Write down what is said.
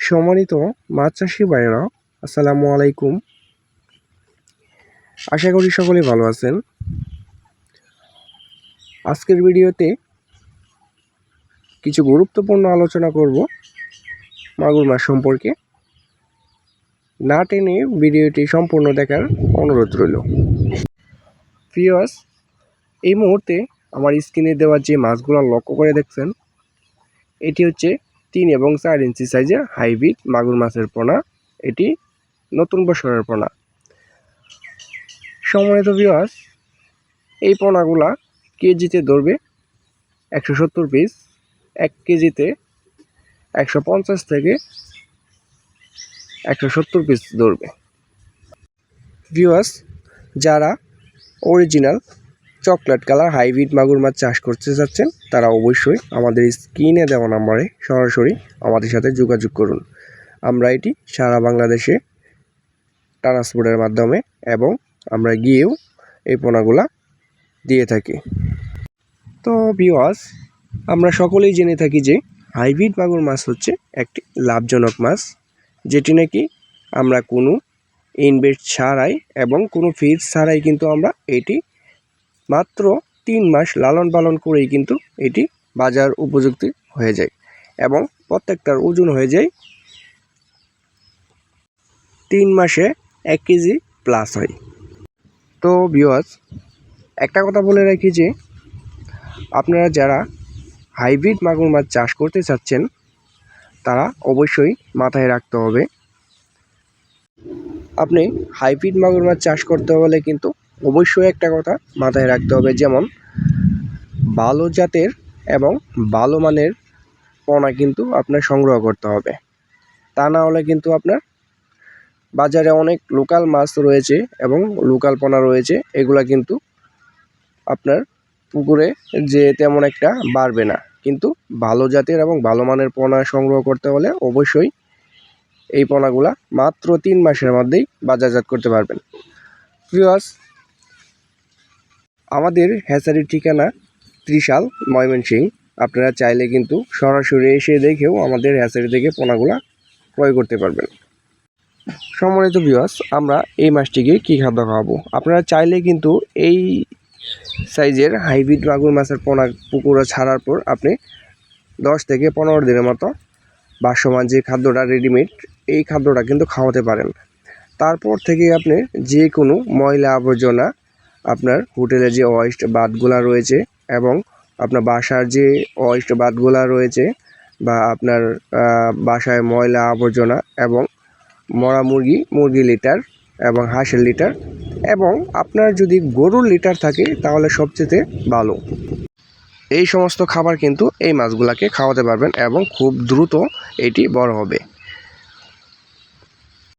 সম্মানিত মাছ চাষি ভাইয়েরা, আসসালামু আলাইকুম। আশা করি সকলে ভালো আছেন। আজকের ভিডিওতে কিছু গুরুত্বপূর্ণ আলোচনা করব মাগুর মাছ সম্পর্কে। না টেনে ভিডিওটি সম্পূর্ণ দেখার অনুরোধ রইল। প্রিয়স এই মুহূর্তে আমার স্ক্রিনে দেওয়া যে মাছগুলো লক্ষ্য করে দেখছেন, এটি হচ্ছে তিন এবং চার ইঞ্চি সাইজের হাইব্রিড মাগুর মাছের পোনা। এটি নতুন বছরের পোনা। সম্মানিত বিয়াস এই পোনাগুলা কেজিতে ধরবে একশো সত্তর পিস এক কেজিতে একশো পঞ্চাশ থেকে একশো সত্তর পিস ধরবে। ভিউয়ার্স যারা অরিজিনাল চকলেট কালার, হাইব্রিড মাগুর মাছ চাষ করতে যাচ্ছেন, তারা অবশ্যই আমাদের স্ক্রিনে দেওয়া নাম্বারে সরাসরি আমাদের সাথে যোগাযোগ করুন। আমরা এটি সারা বাংলাদেশে ট্রান্সপোর্টের মাধ্যমে এবং আমরা গিয়েও এই পোনাগুলা দিয়ে থাকি। তো বিওয়াস আমরা সকলেই জেনে থাকি যে হাইব্রিড মাগুর মাছ হচ্ছে একটি লাভজনক মাছ, যেটি নাকি আমরা কোনো ইনভেস্ট ছাড়াই এবং কোনো ফিজ ছাড়াই কিন্তু আমরা এটি মাত্র তিন মাস লালন পালন করেই কিন্তু এটি বাজার উপযুক্ত হয়ে যায় এবং প্রত্যেকটার ওজন হয়ে যায় তিন মাসে এক কেজি প্লাস হয়। তো বিওয়াজ একটা কথা বলে রাখি যে, আপনারা যারা হাইব্রিড মাগুর মাছ চাষ করতে চাচ্ছেন, তারা অবশ্যই মাথায় রাখতে হবে। আপনি হাইব্রিড মাগুর মাছ চাষ করতে হলে কিন্তু অবশ্যই একটা কথা মাথায় রাখতে হবে, যেমন ভালো জাতের এবং ভালো মানের পোনা কিন্তু আপনার সংগ্রহ করতে হবে। তা না হলে কিন্তু আপনার বাজারে অনেক লোকাল মাছ রয়েছে এবং লোকাল পোনা রয়েছে, এগুলা কিন্তু আপনার পুকুরে যে তেমন একটা বাড়বে না। কিন্তু ভালো জাতের এবং ভালো মানের পোনা সংগ্রহ করতে হলে অবশ্যই এই পোনাগুলা মাত্র তিন মাসের মধ্যেই বাজারজাত করতে পারবেন। প্রিয়াস আমাদের হ্যাচারির ঠিকানা ত্রিশাল ময়মনসিং আপনারা চাইলে কিন্তু সরাসরি এসে দেখেও আমাদের হ্যাচারি থেকে পোনাগুলা ক্রয় করতে পারবেন। সম্মানিত বিয়াস আমরা এই মাছটিকে কী খাদ্য খাওয়াবো? আপনারা চাইলে কিন্তু এই সাইজের হাইব্রিড মাগুর মাছের পোনা পুকুরে ছাড়ার পর আপনি দশ থেকে পনেরো দিনের মতো বাসমান যে খাদ্যটা রেডিমেড এই খাদ্যটা কিন্তু খাওয়াতে পারেন। তারপর থেকে আপনি যে কোনো ময়লা আবর্জনা আপনার হোটেলে যে ওয়েস্ট বাদগুলা রয়েছে এবং আপনার বাসার যে ওয়েস্ট বাদগুলা রয়েছে বা আপনার বাসায় ময়লা আবর্জনা এবং মরা মুরগি মুরগি লিটার এবং হাঁসের লিটার এবং আপনার যদি গরুর লিটার থাকে তাহলে সবচেয়ে ভালো। এই সমস্ত খাবার কিন্তু এই মাছগুলাকে খাওয়াতে পারবেন এবং খুব দ্রুত এটি বড় হবে।